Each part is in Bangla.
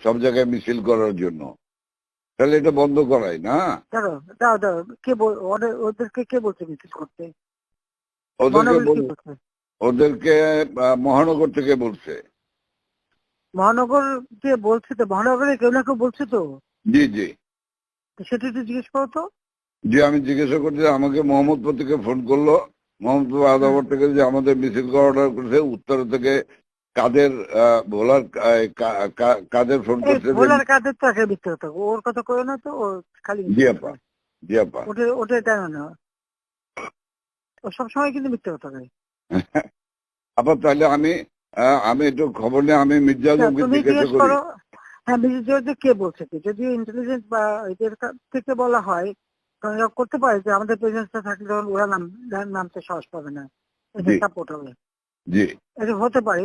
সব জায়গায় মিছিল করার জন্য। তাহলে এটা বন্ধ করাই না? দাঁড়ো কে ওদেরকে কে বলছে মিছিল করতে? ওদেরকে মহানগর বলছে। ওদেরকে মহানগর থেকে বলছে। মহানগর কে বলছে তো? মহানগরে কেউ না কেউ বলছে তো? জি জি। সেটা একটু জিজ্ঞেস করো তো। যে আমি জিজ্ঞাসা করছি আমাকে মোহাম্মদপুর থেকে ফোন করল। মোহাম্মদপুর আদাবর থেকে যে আমাদের মিছিল করা অর্ডার করেছে উত্তর থেকে কাদের কা- কাদের ফোন করছে যে- ভোলার কাদের তো একটা মিথ্যে কথা ওর কথা কয়ে না তো ও খালি জি আপা জি আপা। ওটা ওটা টাইম না। ও সবসময় কিন্তু কথা কয়। আপা তাহলে আমি আমি একটু খবর নিয়ে আমি মির্জা আচ্ছা, আজমকে জিজ্ঞাসা জিজ্ঞেস করি। হ্যাঁ মিসেস জর্জে কে বলছে কি? যদি ইন্টেলিজেন্স বা এদের থেকে বলা হয় কারণ করতে পারে যে আমাদের প্রেজেন্সটা থাকলে তখন ওরা নাম নাম- নামতে সাহস পাবে না। এটা সাপোর্ট হবে। জি। এটা হতে পারে।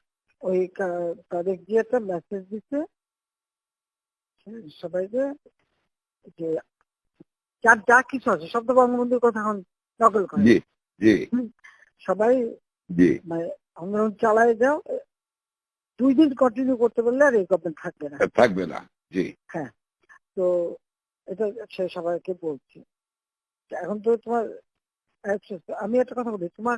ওই তাদের গিয়ে একটা মেসেজ দিচ্ছে সবাইকে যে যার যা কিছু আছে তো বঙ্গবন্ধুর কথা এখন নকল করে। সবাই মানে আন্দোলন চালায় যাও দুই দিন কন্টিনিউ করতে পারলে আর এই গভর্নমেন্ট থাকবে না। থাকবে না জি। তো এটা সে সবাইকে বলছি। এখন তো তোমার আচ্ছা, আমি একটা কথা বলি তোমার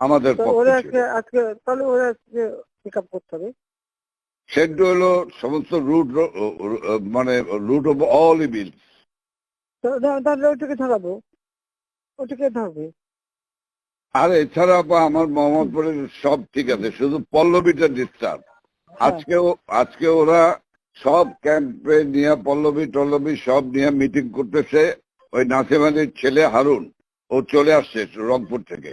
আমাদের ওরা আজকে আজকে তাহলে ওরা আজকে পিক আপ করতে হবে। সেন্টু হলো সমস্ত রুট মানে রুট অফ অল ইভিল তো তাহলে ওইটাকে ধরাবো। ওইটাকে ধরবে। আর এছাড়া আমার মোহাম্মদপুরের সব ঠিক আছে শুধু পল্লবীটা ডিস্টার্ব হ্যাঁ। আজকেও আজকে ওরা সব ক্যাম্পে নিয়ে পল্লবী টল্লবী সব নিয়ে মিটিং করতেছে। ওই নাসিমানির ছেলে হারুন ও চলে আসছে রংপুর থেকে।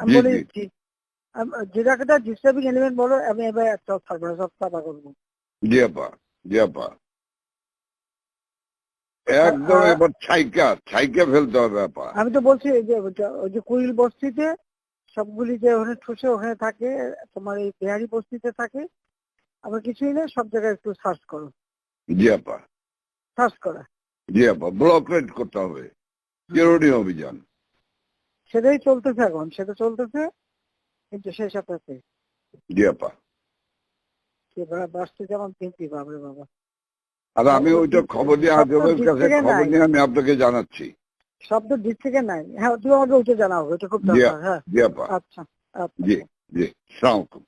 আমি বলে দিচ্ছি যেটাকে ডিস্টার্বিং এলিমেন্ট বলো আমি এবার একটা থাকব না সব সাফা করব। জি আপা জি আপা। একদম এবার ছাইকা ছাইকা ফেলতে হবে আপা। আমি তো বলছি যে ওই যে কুইল বস্তিতে সবগুলি যে ওখানে ঠুসে ওখানে থাকে তোমার এই বিহারি বস্তিতে থাকে আবার কিছুই না সব জায়গায় একটু সার্চ করো। জি আপা। সার্চ করা। জি আপা ব্লক রেড করতে হবে। চিরুনি অভিযান। সেটাই চলতেছে এখন সেটা চলতেছে কিন্তু সেই সাথে জি আপা। সে যেমন বাবরে বাবা। আর আমি ওইটা খবর নিয়ে আজমের কাছে খবর নিয়ে আমি আপনাকে জানাচ্ছি। শব্দ দিক থেকে নাই। হ্যাঁ তুমি আমাকে ওইটা জানাও খুব দরকার হ্যাঁ। জি আপা। আচ্ছা জি জি সালাম আচ্ছা।